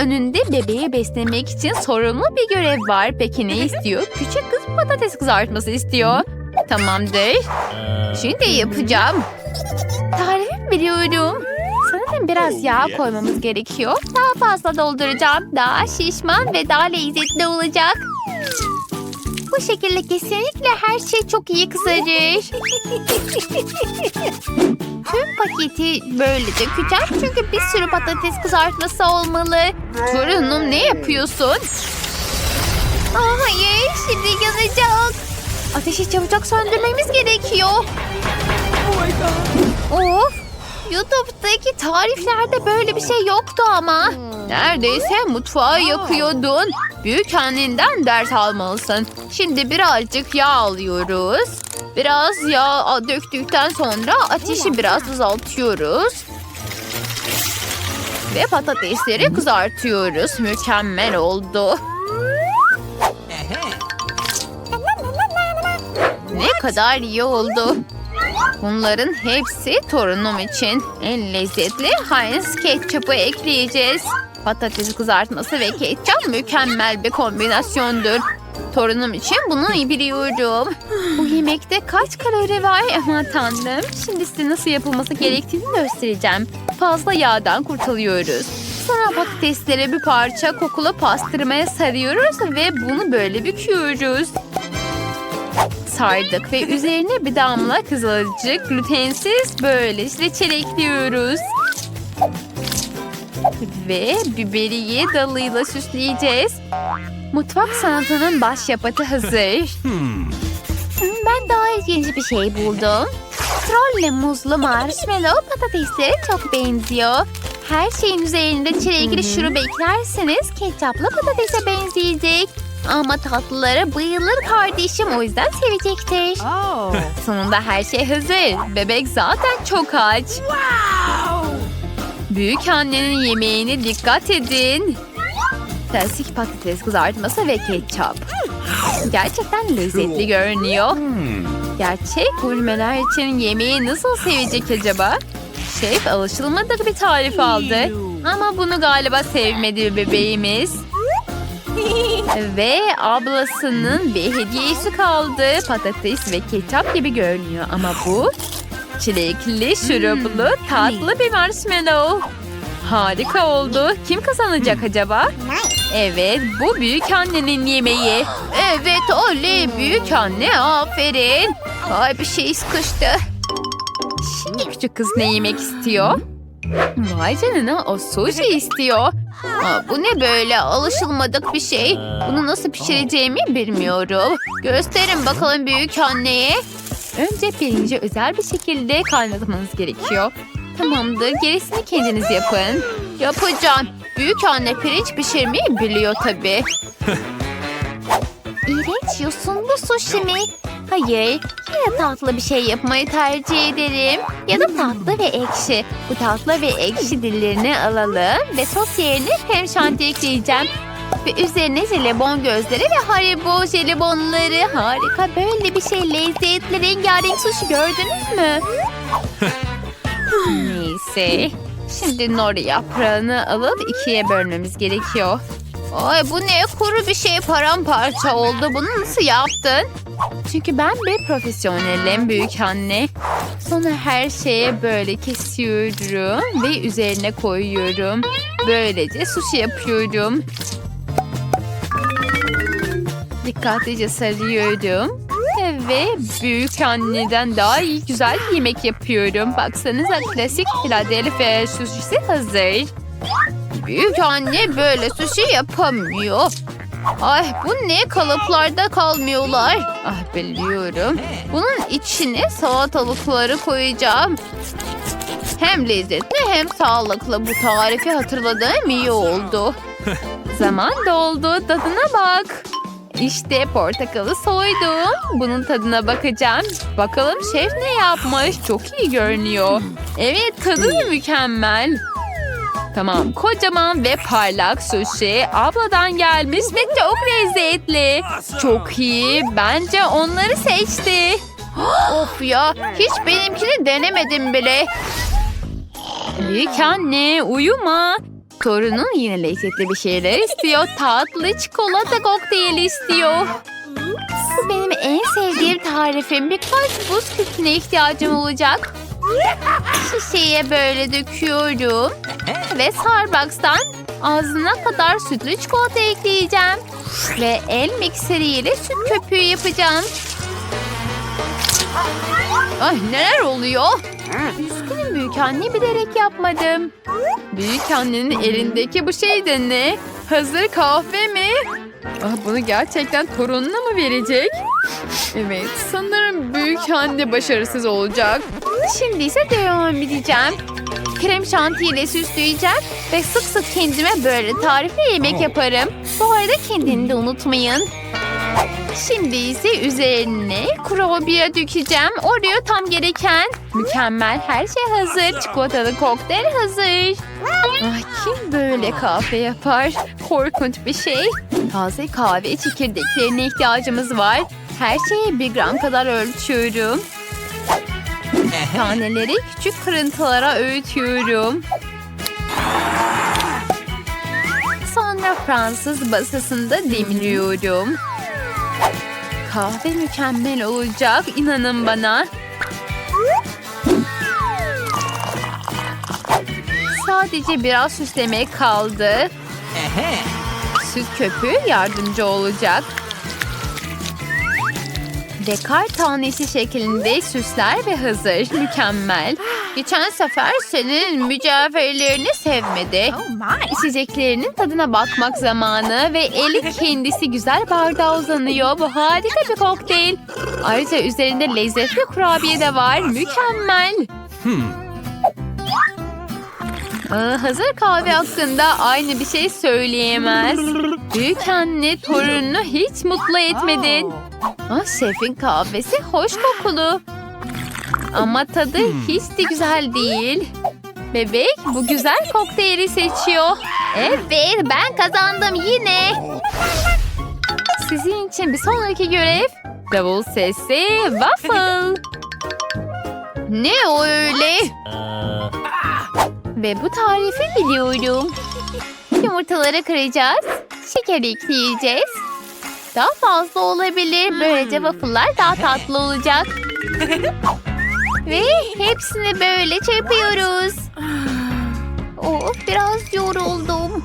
önünde bebeği beslemek için sorumlu bir görev var. Peki ne istiyor? Küçük kız patates kızartması istiyor. Tamamdır. Şimdi yapacağım. Tarifi biliyorum. Sanırım biraz yağ koymamız gerekiyor. Daha fazla dolduracağım. Daha şişman ve daha lezzetli olacak. Bu şekilde kesinlikle her şey çok iyi kızarır. Tüm paketi böyle dökeceğim çünkü bir sürü patates kızartması olmalı. Torunum ne yapıyorsun? Aa, hayır şimdi yanacak. Ateşi çabucak söndürmemiz gerekiyor. Of! YouTube'daki tariflerde böyle bir şey yoktu ama. Neredeyse mutfağı yakıyordun. Büyük annenden ders almalısın. Şimdi birazcık yağ alıyoruz. Biraz yağ döktükten sonra ateşi biraz azaltıyoruz. Ve patatesleri kızartıyoruz. Mükemmel oldu. Ne kadar iyi oldu. Bunların hepsi torunum için. En lezzetli Heinz ketçapı ekleyeceğiz. Patates kızartması ve ketçap mükemmel bir kombinasyondur. Torunum için bunu biliyorum. Bu yemekte kaç kalori var aman tanrım. Şimdi size nasıl yapılması gerektiğini göstereceğim. Fazla yağdan kurtuluyoruz. Sonra patatesleri bir parça kokulu pastırmaya sarıyoruz ve bunu böyle büküyoruz sardık ve üzerine bir damla kızılcık glutensiz böylece çelekliyoruz. Ve biberiye dalıyla süsleyeceğiz. Mutfak sanatının başyapıtı hazır. Ben daha ilginç bir şey buldum. Trolle muzlu marshmallow patateslere çok benziyor. Her şeyin üzerinde çilekli şurup eklerseniz ketçaplı patatese benzeyecek. Ama tatlılara bayılır kardeşim o yüzden sevecektir. Sonunda her şey hazır. Bebek zaten çok aç. Büyük annenin yemeğine dikkat edin. Klasik patates kızartması ve ketçap. Gerçekten lezzetli görünüyor. Gerçek gurmeler için yemeği nasıl sevecek acaba? Şef alışılmadık bir tarif aldı. Ama bunu galiba sevmedi bebeğimiz. Ve ablasının bir hediyesi kaldı. Patates ve ketçap gibi görünüyor ama bu çilekli, şuruplu, tatlı bir marshmallow. Harika oldu. Kim kazanacak acaba? Evet, bu büyük annenin yemeği. Evet, oley büyük anne, aferin. Ay bir şey sıkıştı. Şimdi küçük kız ne yemek istiyor? Vay canına o sushi istiyor. Aa, bu ne böyle alışılmadık bir şey. Bunu nasıl pişireceğimi bilmiyorum. Gösterin bakalım büyük anneye. Önce pirinci özel bir şekilde kaynatmanız gerekiyor. Tamamdır gerisini kendiniz yapın. Yapacağım. Büyük anne pirinç pişirmeyi biliyor tabii. İğrenç yosunlu sushi mi? Hayır. Yine tatlı bir şey yapmayı tercih ederim. Ya da tatlı ve ekşi. Bu tatlı ve ekşi dillerini alalım. Ve sos yerine krem şanti ekleyeceğim. Ve üzerine jelibon gözleri ve haribo jelibonları. Harika böyle bir şey. Lezzetli rengarenk sushi gördünüz mü? Neyse. Şimdi nori yaprağını alıp ikiye bölmemiz gerekiyor. Ay bu ne kuru bir şey paramparça oldu. Bunu nasıl yaptın? Çünkü ben bir profesyonelim büyük anne. Sonra her şeye böyle kesiyorum ve üzerine koyuyorum. Böylece sushi yapıyorum. Dikkatlice sarıyorum. Ve büyük anneden daha iyi güzel yemek yapıyorum. Baksanıza klasik Philadelphia sushisi hazır. Büyük anne böyle sushi yapamıyor. Ay bu ne kalıplarda kalmıyorlar. Ah biliyorum. Bunun içine salatalıkları koyacağım. Hem lezzetli hem sağlıklı bu tarifi hatırladığım iyi oldu. Zaman doldu tadına bak. İşte portakalı soydum. Bunun tadına bakacağım. Bakalım şef ne yapmış. Çok iyi görünüyor. Evet tadı da mükemmel. Tamam kocaman ve parlak sushi abladan gelmiş ve çok lezzetli. Çok iyi. Bence onları seçti. of ya hiç benimkini denemedim bile. Büyük anne uyuma. Torunun yine lezzetli bir şeyler istiyor. Tatlı çikolata kokteyli istiyor. Bu benim en sevdiğim tarifim. Birkaç buz küpüne ihtiyacım olacak. Şişeye böyle döküyorum. Ve Starbucks'tan ağzına kadar sütlü çikolata ekleyeceğim. Ve el mikseriyle süt köpüğü yapacağım. Ay neler oluyor? Üzgünüm büyük anne bilerek yapmadım. Büyük annenin elindeki bu şey de ne? Hazır kahve mi? Ah, bunu gerçekten torununa mı verecek? Evet sanırım büyük anne başarısız olacak. Şimdi ise devam edeceğim. Krem şantiyle süsleyeceğim ve sık sık kendime böyle tarifli yemek yaparım. Bu arada kendini de unutmayın. Şimdi ise üzerine kurabiye dökeceğim. Oreo tam gereken. Mükemmel her şey hazır. Çikolatalı kokteyl hazır. Ay, kim böyle kahve yapar? Korkunç bir şey. Taze kahve çekirdeklerine ihtiyacımız var. Her şeyi bir gram kadar ölçüyorum. Taneleri küçük kırıntılara öğütüyorum. Sonra Fransız basasında demliyorum. Kahve mükemmel olacak. inanın bana. Sadece biraz süslemek kaldı. Süt köpüğü yardımcı olacak. Dekar tanesi şeklinde süsler ve hazır. Mükemmel. Geçen sefer senin mücevherlerini sevmedi. İçeceklerinin tadına bakmak zamanı ve eli kendisi güzel bardağa uzanıyor. Bu harika bir kokteyl. Ayrıca üzerinde lezzetli kurabiye de var. Mükemmel. Aa, hazır kahve hakkında aynı bir şey söyleyemez. Büyük anne torununu hiç mutlu etmedin. Ah, şefin kahvesi hoş kokulu. Ama tadı hiç de güzel değil. Bebek bu güzel kokteyli seçiyor. Evet ben kazandım yine. Sizin için bir sonraki görev davul sesi waffle. Ne o öyle? Ve bu tarifi biliyorum. Yumurtaları kıracağız. Şeker ekleyeceğiz. Daha fazla olabilir. Böylece waffle'lar daha tatlı olacak. Ve hepsini böyle çırpıyoruz. Of biraz yoruldum.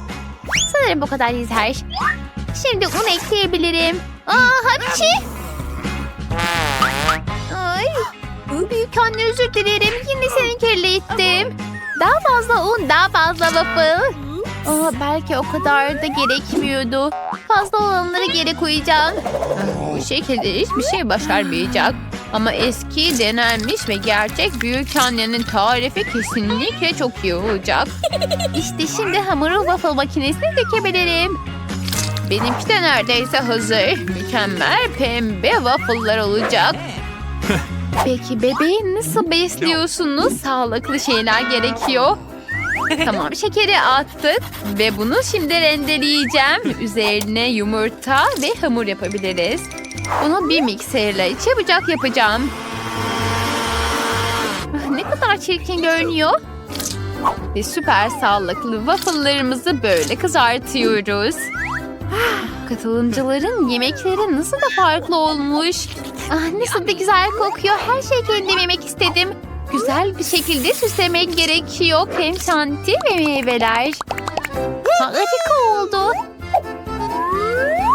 Sanırım bu kadar yeter. Şimdi un ekleyebilirim. Aa hapçı. Ay. Büyük anne özür dilerim. Yine seni kirlettim. Daha fazla un, daha fazla waffle. Aa, belki o kadar da gerekmiyordu. Fazla olanları geri koyacağım. Bu şekilde hiçbir şey başarmayacak. Ama eski, denenmiş ve gerçek büyük annenin tarifi kesinlikle çok iyi olacak. İşte şimdi hamuru waffle makinesine dökebilirim. Benimki de neredeyse hazır. Mükemmel pembe waffle'lar olacak. Peki bebeği nasıl besliyorsunuz? Sağlıklı şeyler gerekiyor. Tamam şekeri attık ve bunu şimdi rendeleyeceğim. Üzerine yumurta ve hamur yapabiliriz. Bunu bir mikserle çabucak yapacağım. Ah, Ne kadar çirkin görünüyor. Ve süper sağlıklı waffle'larımızı böyle kızartıyoruz. Ah, Katılımcıların yemekleri nasıl da farklı olmuş. Ah, nasıl da güzel kokuyor. Her şey kendim yemek istedim. Güzel bir şekilde süslemek gerekiyor. Krem şanti ve meyveler. Harika oldu.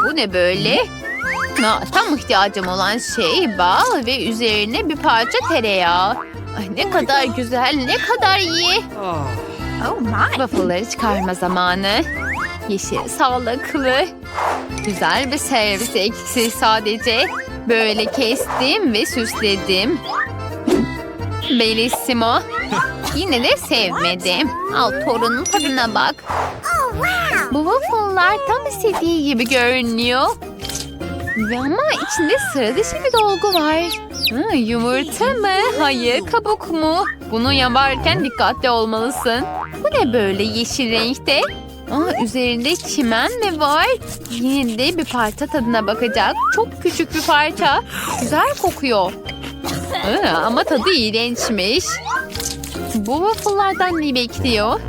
Bu ne böyle? Ha, tam ihtiyacım olan şey bal ve üzerine bir parça tereyağı. Ay, ne kadar güzel, ne kadar iyi. Oh. Waffle'ları çıkarma zamanı. Yeşil, sağlıklı. Güzel bir servis eksik sadece. Böyle kestim ve süsledim. Bellissimo. Yine de sevmedim. Al torunun tadına bak. Bu waffle'lar tam istediği gibi görünüyor. Ama içinde sıra dışı bir dolgu var. Ha, yumurta mı? Hayır, kabuk mu? Bunu yaparken dikkatli olmalısın. Bu ne böyle yeşil renkte? Aa, üzerinde çimen mi var? Yine de bir parça tadına bakacak. Çok küçük bir parça. Güzel kokuyor. Aa, ama tadı iğrençmiş. Bu waffle'lardan ne bekliyor?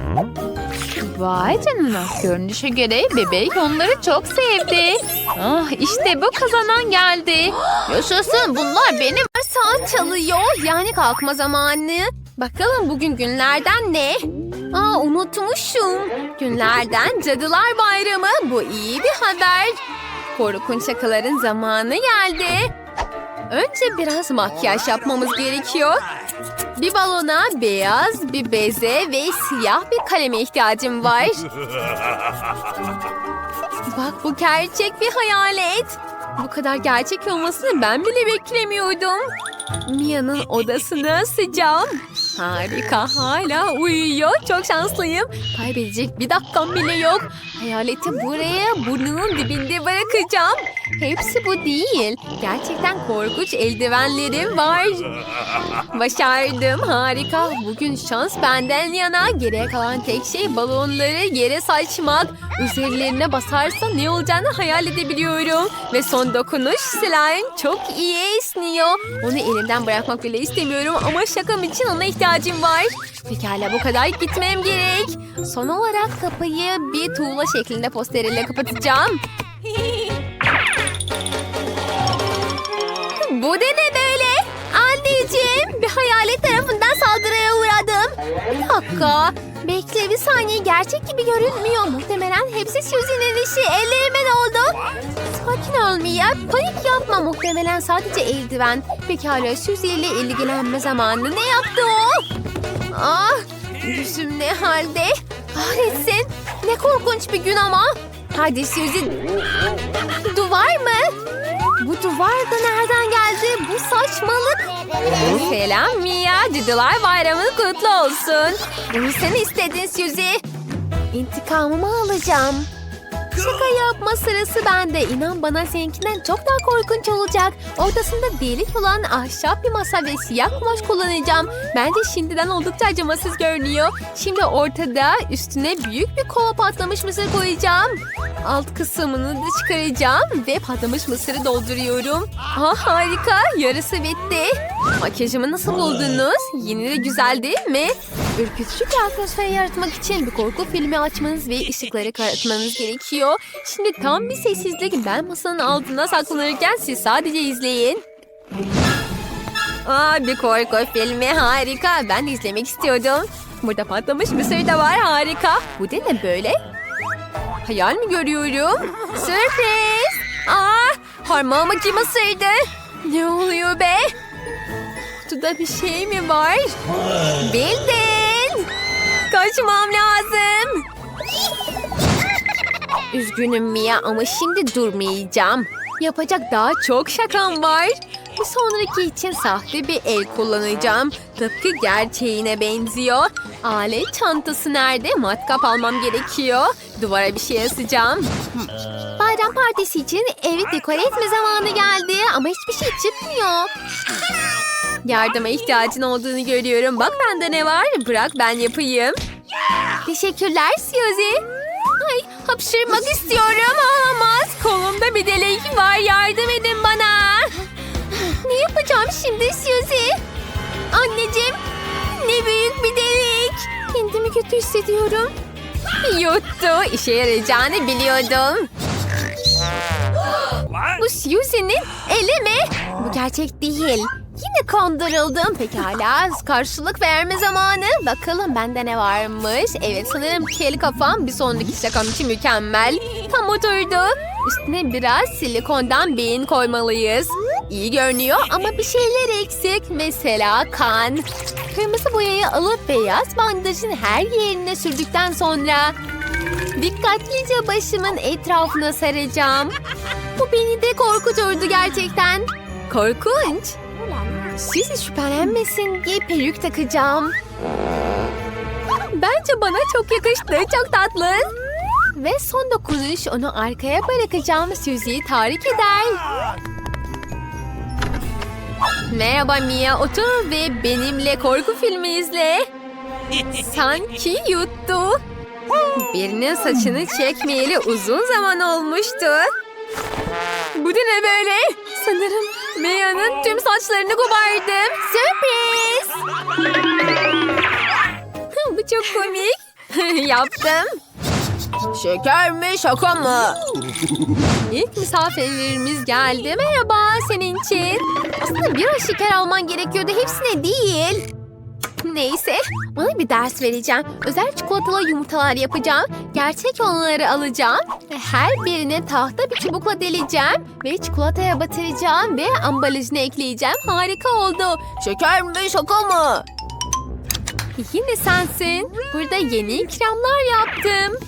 Vay canına. Görünüşe göre bebek onları çok sevdi. Ah işte bu kazanan geldi. Yaşasın bunlar benim. Saat çalıyor. Yani kalkma zamanı. Bakalım bugün günlerden ne? Aa unutmuşum. Günlerden Cadılar Bayramı. Bu iyi bir haber. Korkunç şakaların zamanı geldi. Önce biraz makyaj yapmamız gerekiyor. Bir balona beyaz bir beze ve siyah bir kaleme ihtiyacım var. Bak bu gerçek bir hayalet. Bu kadar gerçek olmasını ben bile beklemiyordum. Mia'nın odasını asacağım. Harika hala uyuyor. Çok şanslıyım. Kaybedecek bir dakikam bile yok. Hayaleti buraya burnunun dibinde bırakacağım. Hepsi bu değil. Gerçekten korkunç eldivenlerim var. Başardım harika. Bugün şans benden yana. Geriye kalan tek şey balonları yere saçmak. Üzerlerine basarsa ne olacağını hayal edebiliyorum. Ve son dokunuş slime çok iyi esniyor. Onu elimden bırakmak bile istemiyorum ama şakam için ona ihtiyacım var. Pekala bu kadar gitmem gerek. Son olarak kapıyı bir tuğla şeklinde posteriyle kapatacağım. Bu da ne böyle? Anneciğim bir hayalet tarafından saldırıya uğradım. Bir dakika. Bekle bir saniye gerçek gibi görünmüyor. Muhtemelen hepsi Suzy'nin işi. Ellerime oldu? Sakin ol Mia. Panik yapma. Muhtemelen sadece eldiven. Pekala Suzy ile ilgilenme zamanı. Ne yaptı o? Ah yüzüm ne halde? Kahretsin. Ne korkunç bir gün ama. Hadi Suzy. Duvar mı? Bu duvar da nereden geldi? Bu saçmalık. Selam Mia. Cadılar Bayramı kutlu olsun. Bunu sen istedin Suzy. İntikamımı alacağım. Şaka yapma sırası bende. İnan bana seninkinden çok daha korkunç olacak. Ortasında delik olan ahşap bir masa ve siyah kumaş kullanacağım. Bence şimdiden oldukça acımasız görünüyor. Şimdi ortada üstüne büyük bir kova patlamış mısır koyacağım. Alt kısmını da çıkaracağım ve patlamış mısırı dolduruyorum. Ah harika yarısı bitti. Makyajımı nasıl buldunuz? Yine de güzel değil mi? Ürkütücü bir atmosfer yaratmak için bir korku filmi açmanız ve ışıkları karartmanız gerekiyor. Şimdi tam bir sessizlik ben masanın altına saklanırken siz sadece izleyin. Aa, bir korku filmi harika. Ben de izlemek istiyordum. Burada patlamış mısır da var harika. Bu da ne böyle? Hayal mi görüyorum? Sürpriz! Aa, parmağım acımasaydı. Ne oluyor be? Kutuda bir şey mi var? Bildin! Kaçmam lazım. Üzgünüm Mia ama şimdi durmayacağım. Yapacak daha çok şakam var. Bir sonraki için sahte bir el kullanacağım. Tıpkı gerçeğine benziyor. Alet çantası nerede? Matkap almam gerekiyor. Duvara bir şey asacağım. Bayram partisi için evi dekore etme zamanı geldi ama hiçbir şey çıkmıyor. Yardıma ihtiyacın olduğunu görüyorum. Bak bende ne var? Bırak ben yapayım. Teşekkürler Suzy. Hapşırmak istiyorum. Olamaz. Kolumda bir delik var. Yardım edin bana. Ne yapacağım şimdi Suzy? Anneciğim ne büyük bir delik. Kendimi kötü hissediyorum. Yuttu. İşe yarayacağını biliyordum. Bu Suzy'nin eli mi? Bu gerçek değil. Yine kandırıldım. Pekala karşılık verme zamanı. Bakalım bende ne varmış. Evet sanırım kel kafam bir sonraki şakam için mükemmel. Tam oturdu. Üstüne biraz silikondan beyin koymalıyız. İyi görünüyor ama bir şeyler eksik. Mesela kan. Kırmızı boyayı alıp beyaz bandajın her yerine sürdükten sonra dikkatlice başımın etrafına saracağım. Bu beni de korkuturdu gerçekten. Korkunç. Siz şüphelenmesin diye peruk takacağım. Bence bana çok yakıştı. Çok tatlı. Ve son dokunuş onu arkaya bırakacağım. Suzy'yi tahrik eder. Merhaba Mia. Otur ve benimle korku filmi izle. Sanki yuttu. Birinin saçını çekmeyeli uzun zaman olmuştu. Bu da ne böyle? Sanırım Mia'nın tüm saçlarını kopardım. Sürpriz! Bu çok komik. Yaptım. Şeker mi şaka mı? İlk misafirlerimiz geldi. Merhaba senin için. Aslında biraz şeker alman gerekiyordu. Hepsine değil. Neyse, ona bir ders vereceğim. Özel çikolatalı yumurtalar yapacağım. Gerçek olanları alacağım. Ve her birine tahta bir çubukla deleceğim. Ve çikolataya batıracağım ve ambalajına ekleyeceğim. Harika oldu. Şeker mi şaka mı? Yine sensin. Burada yeni ikramlar yaptım.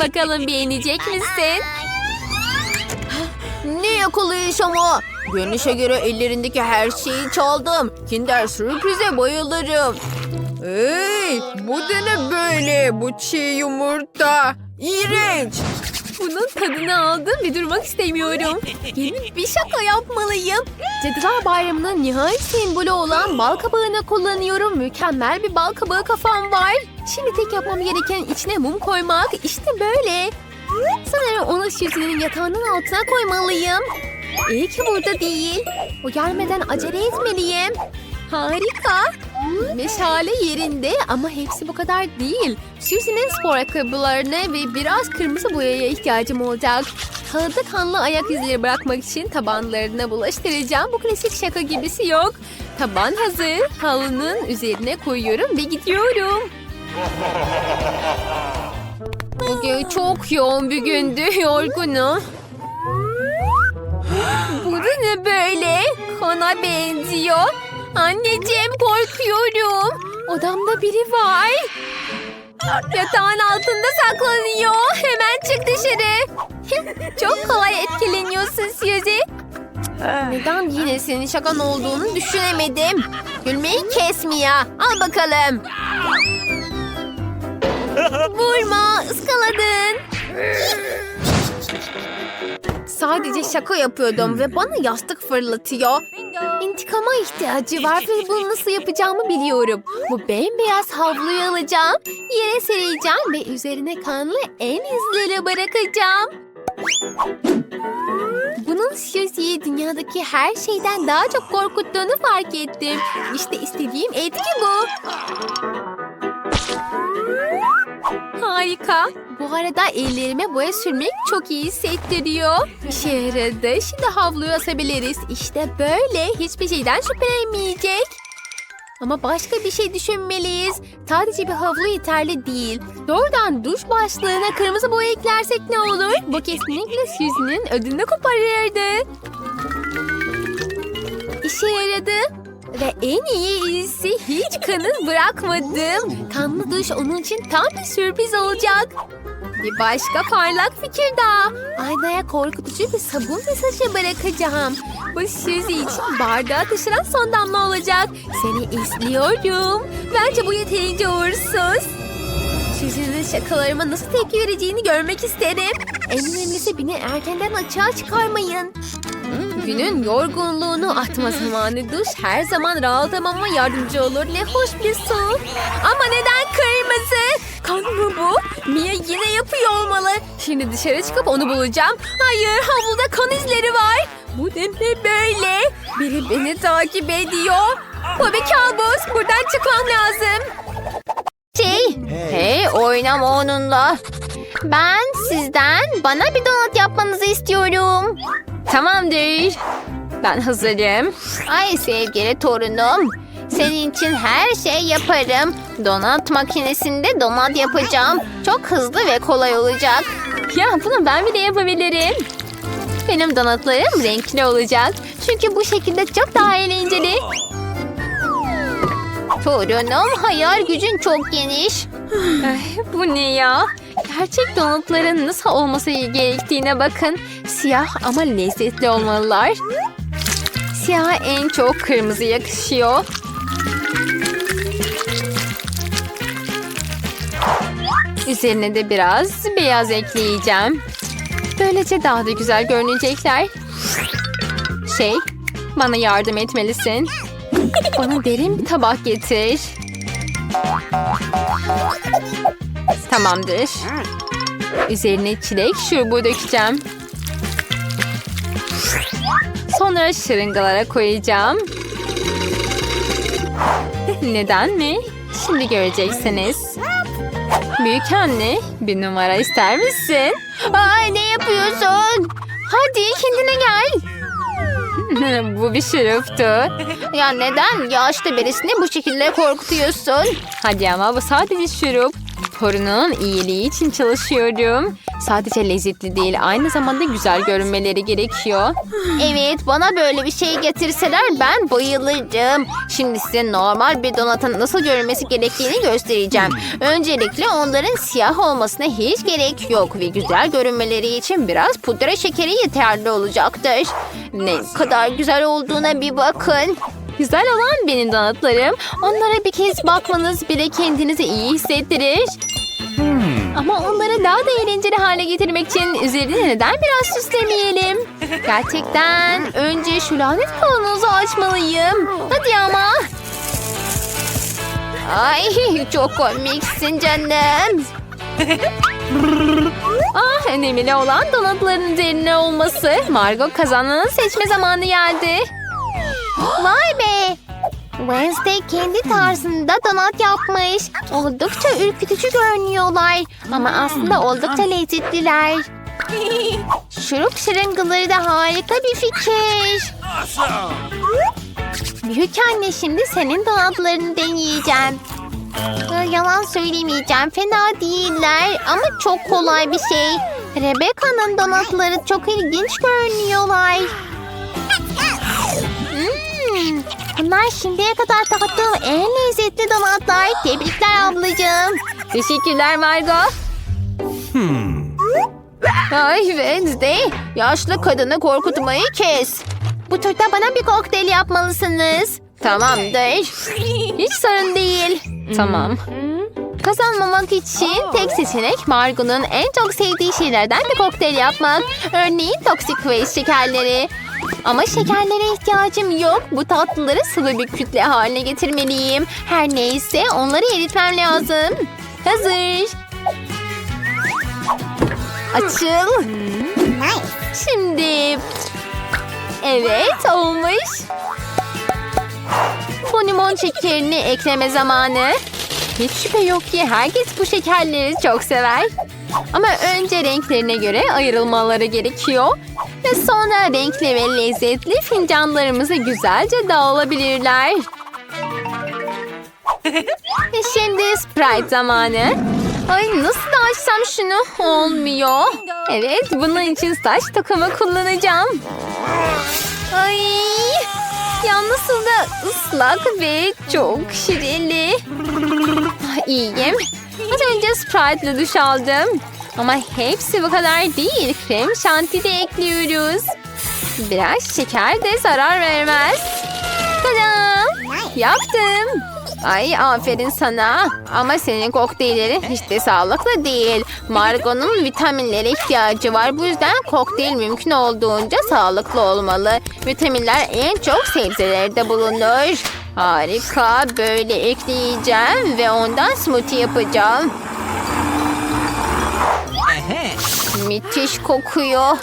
Bakalım beğenecek misin? Ne yakalayış ama? Görünüşe göre ellerindeki her şeyi çaldım. Kinder sürprize bayılırım. Hey, bu da ne böyle? Bu çiğ yumurta. İğrenç. Bunun tadını aldım ve durmak istemiyorum. Yeni bir şaka yapmalıyım. Cadılar Bayramı'nın nihayet sembolü olan bal kabağını kullanıyorum. Mükemmel bir bal kabağı kafam var. Şimdi tek yapmam gereken içine mum koymak. İşte böyle. Sanırım onu Suzy'nin yatağının altına koymalıyım. İyi ki burada değil. O gelmeden acele etmeliyim. Harika. Meşale yerinde ama hepsi bu kadar değil. Suzy'nin spor ayakkabılarına ve biraz kırmızı boyaya ihtiyacım olacak. Halıda kanlı ayak izleri bırakmak için tabanlarına bulaştıracağım. Bu klasik şaka gibisi yok. Taban hazır. Halının üzerine koyuyorum ve gidiyorum. Bugün çok yoğun bir gündü. Yorgunum. Bu da ne böyle? Kana benziyor. Anneciğim korkuyorum. Odamda biri var. Yatağın altında saklanıyor. Hemen çık dışarı. Çok kolay etkileniyorsun Suzy. Neden yine senin şakan olduğunu düşünemedim. Gülmeyi kesme ya. Al bakalım. Vurma, ıskaladın. Sadece şaka yapıyordum ve bana yastık fırlatıyor. İntikama ihtiyacı var ve bunu nasıl yapacağımı biliyorum. Bu bembeyaz havluyu alacağım, yere sereceğim ve üzerine kanlı en izleri bırakacağım. Bunun Susie'yi dünyadaki her şeyden daha çok korkuttuğunu fark ettim. İşte istediğim etki bu. Harika. Bu arada ellerime boya sürmek çok iyi hissettiriyor. İşe yaradı. Şimdi havluyu asabiliriz. İşte böyle. Hiçbir şeyden şüphelenmeyecek. Ama başka bir şey düşünmeliyiz. Sadece bir havlu yeterli değil. Doğrudan duş başlığına kırmızı boya eklersek ne olur? Bu kesinlikle Suzy'nin ödünü koparırdı. İşe yaradı. Ve en iyi iyisi hiç kanı bırakmadım. Kanlı duş onun için tam bir sürpriz olacak. Bir başka parlak fikir daha. Aynaya korkutucu bir sabun mesajı bırakacağım. Bu Suzy için bardağa taşıran son damla olacak. Seni izliyorum. Bence bu yeterince uğursuz. Suzy'nin şakalarıma nasıl tepki vereceğini görmek isterim. En önemlisi beni erkenden açığa çıkarmayın. Günün yorgunluğunu atma zamanı duş her zaman rahatlamama yardımcı olur. Ne hoş bir su. Ama neden kırmızı? Kan mı bu? Mia yine yapıyor olmalı. Şimdi dışarı çıkıp onu bulacağım. Hayır havluda kan izleri var. Bu ne ne böyle? Biri beni takip ediyor. Bir kabus. Buradan çıkmam lazım. Şey, hey oynama onunla. Ben sizden bana bir donut yapmanızı istiyorum. Tamamdır. Ben hazırım. Ay sevgili torunum. Senin için her şey yaparım. Donat makinesinde donat yapacağım. Çok hızlı ve kolay olacak. Ya bunu ben bile yapabilirim. Benim donatlarım renkli olacak. Çünkü bu şekilde çok daha eğlenceli. Torunum hayal gücün çok geniş. Ay, bu ne ya? Gerçek donutların nasıl olması gerektiğine bakın. Siyah ama lezzetli olmalılar. Siyah en çok kırmızı yakışıyor. Üzerine de biraz beyaz ekleyeceğim. Böylece daha da güzel görünecekler. Şey, bana yardım etmelisin. Bana derin bir tabak getir. Tamamdır. Üzerine çilek şurubu dökeceğim. Sonra şırıngalara koyacağım. Neden mi? Şimdi göreceksiniz. Büyük anne, Bir numara ister misin? Ay ne yapıyorsun? Hadi kendine gel. Bu bir şuruptu. Ya neden yaşlı birisini bu şekilde korkutuyorsun? Hadi ama bu sadece şurup. Torunun iyiliği için çalışıyorum. Sadece lezzetli değil, aynı zamanda güzel görünmeleri gerekiyor. Evet bana böyle bir şey getirseler ben bayılırım. Şimdi size normal bir donatın nasıl görünmesi gerektiğini göstereceğim. Öncelikle onların siyah olmasına hiç gerek yok ve güzel görünmeleri için biraz pudra şekeri yeterli olacaktır. Ne kadar güzel olduğuna bir bakın. Güzel olan benim donatlarım. Onlara bir kez bakmanız bile kendinizi iyi hissettirir. Ama onları daha da eğlenceli hale getirmek için üzerine neden biraz süslemeyelim? Gerçekten önce şu lanet kavanozu açmalıyım. Hadi ama. Ay çok komiksin canım. Ah önemli olan donatların üzerine olması. Margot kazananı seçme zamanı geldi. Vay be. Wednesday kendi tarzında donat yapmış. Oldukça ürkütücü görünüyorlar. Ama aslında oldukça lezzetliler. Şurup şırıngaları da harika bir fikir. Büyük anne şimdi senin donatlarını deneyeceğim. Yalan söylemeyeceğim. Fena değiller ama çok kolay bir şey. Rebecca'nın donatları çok ilginç görünüyorlar. Hmm, bunlar şimdiye kadar tattığım en lezzetli donatlar. Tebrikler ablacığım. Teşekkürler Margot. Ay Wednesday, yaşlı kadını korkutmayı kes. Bu turda bana bir kokteyl yapmalısınız. Tamamdır. Hiç sorun değil. Tamam. Kazanmamak için tek seçenek Margot'un en çok sevdiği şeylerden bir kokteyl yapmak. Örneğin Toxic Waste şekerleri. Ama şekerlere ihtiyacım yok. Bu tatlıları sıvı bir kütle haline getirmeliyim. Her neyse onları eritmem lazım. Hazır. Açıl. Şimdi. Evet olmuş. Bu limon şekerini ekleme zamanı. Hiç şüphe yok ki herkes bu şekerleri çok sever. Ama önce renklerine göre ayrılmaları gerekiyor. Ve sonra renkli ve lezzetli fincanlarımıza güzelce dağılabilirler. Ve şimdi Sprite zamanı. Ay nasıl da açsam şunu? Olmuyor. Evet bunun için saç takımı kullanacağım. Ay ya nasıl da ıslak ve çok şirinli. Ah, İyiyim. Az önce Sprite ile duş aldım. Ama hepsi bu kadar değil. Krem şanti de ekliyoruz. Biraz şeker de zarar vermez. Tadam! Yaptım. Ay aferin sana. Ama senin kokteyllerin hiç de sağlıklı değil. Margot'un vitaminlere ihtiyacı var. Bu yüzden kokteyl mümkün olduğunca sağlıklı olmalı. Vitaminler en çok sebzelerde bulunur. Harika. Böyle ekleyeceğim ve ondan smoothie yapacağım. Müthiş kokuyor.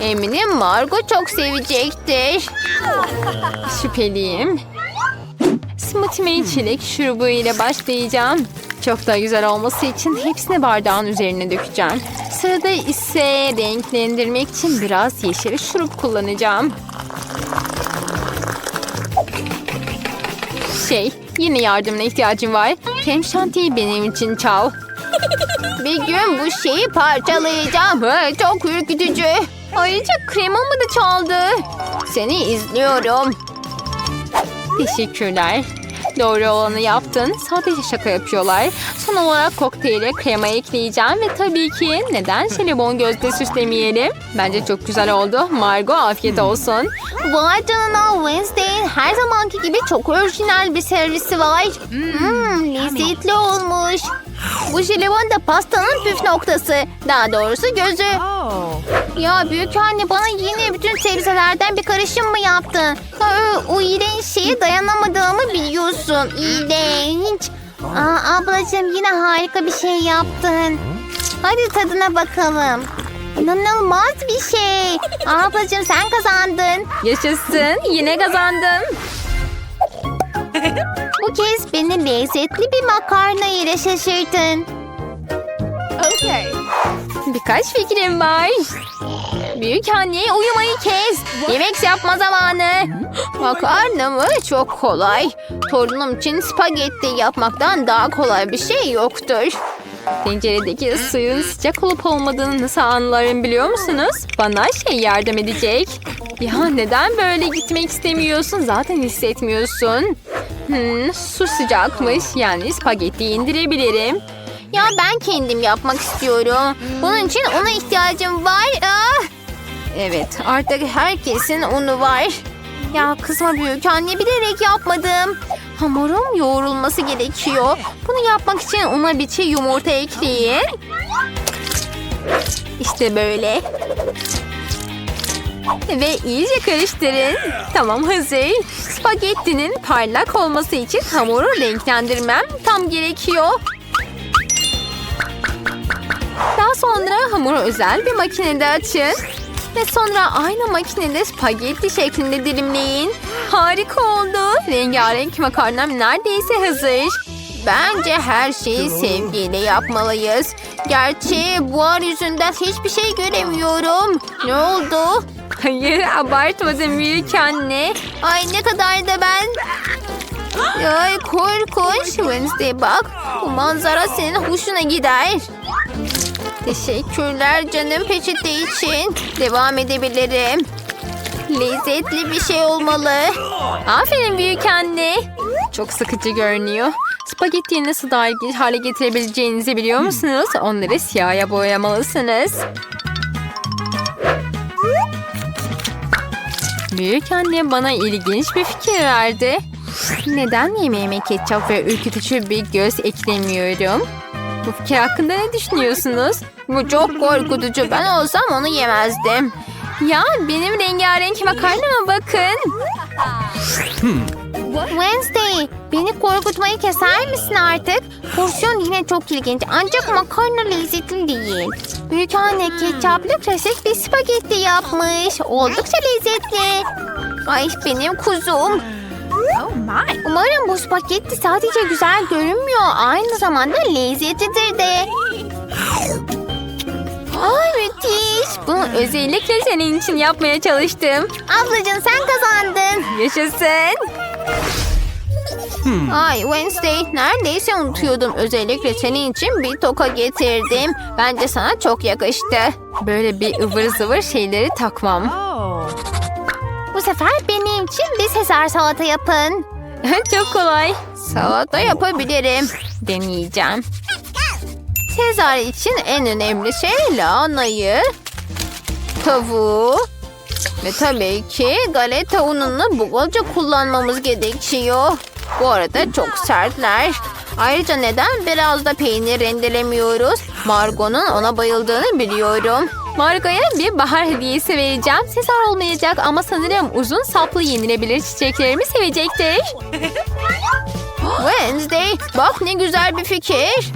Eminim Margot çok sevecektir. Şüpheliyim. Smoothie'me çilek şurubu ile başlayacağım. Çok daha güzel olması için hepsini bardağın üzerine dökeceğim. Sırada ise renklendirmek için biraz yeşil şurup kullanacağım. Şey, yine yardımına ihtiyacım var. Krem şantiyi benim için çal. Bir gün bu şeyi parçalayacağım. Çok ürkütücü. Ayrıca kremamı da çaldı. Seni izliyorum. Teşekkürler. Doğru olanı yaptın. Sadece şaka yapıyorlar. Son olarak kokteyle krema ekleyeceğim ve tabii ki neden jelibon gözde süslemeyelim? Bence çok güzel oldu. Margot afiyet olsun. Vay canına Wednesday'in her zamanki gibi çok orijinal bir servisi var. Hmm, lezzetli olmuş. Bu jelibon da pastanın püf noktası. Daha doğrusu gözü. Ya büyük anne bana yine bütün sebzelerden bir karışım mı yaptın? Ha, o iğrenç şeye dayanamadığımı biliyorsun. İğrenç. Aa, ablacığım yine harika bir şey yaptın. Hadi tadına bakalım. İnanılmaz bir şey. Ablacığım sen kazandın. Yaşasın. Yine kazandım. Kez beni lezzetli bir makarna ile şaşırtın. Birkaç fikrim var. Büyük anne uyumayı kes. Yemek yapma zamanı. Makarna mı? Çok kolay. Torunum için spagetti yapmaktan daha kolay bir şey yoktur. Tenceredeki suyun sıcak olup olmadığını nasıl anlarım biliyor musunuz? Bana şey yardım edecek. Ya neden böyle gitmek istemiyorsun? Zaten hissetmiyorsun. Hmm, su sıcakmış. Yani spagetti indirebilirim. Ya ben kendim yapmak istiyorum. Bunun için una ihtiyacım var. Ah! Evet artık herkesin unu var. Ya kızma büyük anne bilerek yapmadım. Hamurum yoğrulması gerekiyor. Bunu yapmak için una bir çiğ yumurta ekleyin. İşte böyle. Ve iyice karıştırın. Tamam hazır. Spagettinin parlak olması için hamuru renklendirmem tam gerekiyor. Daha sonra hamuru özel bir makinede açın. Ve sonra aynı makinede spagetti şeklinde dilimleyin. Harika oldu. Rengarenk makarnam neredeyse hazır. Bence her şeyi sevgiyle yapmalıyız. Gerçi buhar yüzünden hiçbir şey göremiyorum. Ne oldu? Hayır abartmadım büyük anne. Ay ne kadar da ben. Ay korkunç. Wednesday bak. Bu manzara senin hoşuna gider. Teşekkürler canım peçete için. Devam edebilirim. Lezzetli bir şey olmalı. Aferin büyük anne. Çok sıkıcı görünüyor. Spagettiyi nasıl daha ilginç hale getirebileceğinizi biliyor musunuz? Onları siyaha boyamalısınız. Büyük anne bana ilginç bir fikir verdi. Neden yemeğime ketçap ve ürkütücü bir göz eklemiyorum? Bu fikir hakkında ne düşünüyorsunuz? Bu çok korkutucu. Ben olsam onu yemezdim. Ya benim rengarenk makarnama bakın. Wednesday, beni korkutmayı keser misin artık? Porsiyon yine çok ilginç ancak makarna lezzetli değil. Büyük anne ketçaplı klasik bir spagetti yapmış. Oldukça lezzetli. Ay benim kuzum. Oh my. Umarım bu spagetti sadece güzel görünmüyor. Aynı zamanda lezzetlidir de. Ay müthiş. Bunu özellikle senin için yapmaya çalıştım. Ablacığım sen kazandın. Yaşasın. Ay Wednesday neredeyse unutuyordum. Özellikle senin için bir toka getirdim. Bence sana çok yakıştı. Böyle bir ıvır zıvır şeyleri takmam. Bu sefer benim için bir sezar salata yapın. Çok kolay. Salata yapabilirim. Deneyeceğim. Sezar için en önemli şey lahanayı, tavuğu ve tabii ki galeta ununu bolca kullanmamız gerekiyor. Bu arada çok sertler. Ayrıca neden biraz da peynir rendelemiyoruz? Margot'un ona bayıldığını biliyorum. Margot'a bir bahar hediyesi vereceğim. Sezar olmayacak ama sanırım uzun saplı yenilebilir çiçeklerimi sevecektir. Wednesday, bak ne güzel bir fikir.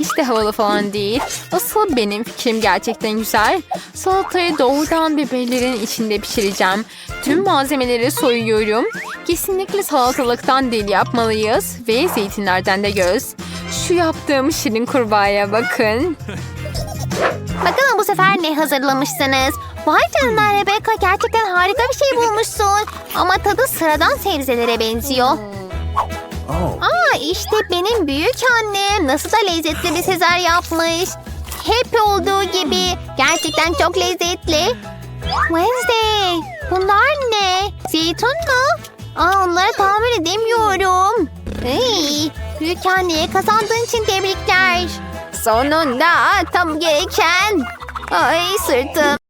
Hiç de havalı falan değil. Asıl benim fikrim gerçekten güzel. Salatayı doğrudan biberlerin içinde pişireceğim. Tüm malzemeleri soyuyorum. Kesinlikle salatalıktan dil yapmalıyız. Ve zeytinlerden de göz. Şu yaptığım şirin kurbağaya bakın. Bakalım bu sefer ne hazırlamışsınız? Vay canına Rebecca gerçekten harika bir şey bulmuşsun. Ama tadı sıradan sebzelere benziyor. Aa işte benim büyük annem nasıl da lezzetli bir sezar yapmış. Hep olduğu gibi gerçekten çok lezzetli. Wednesday bunlar ne? Zeytin mu? Aa onları tahmin edemiyorum. Hey, büyük anneye kazandığın için tebrikler. Sonunda tam gereken. Ay sırtım.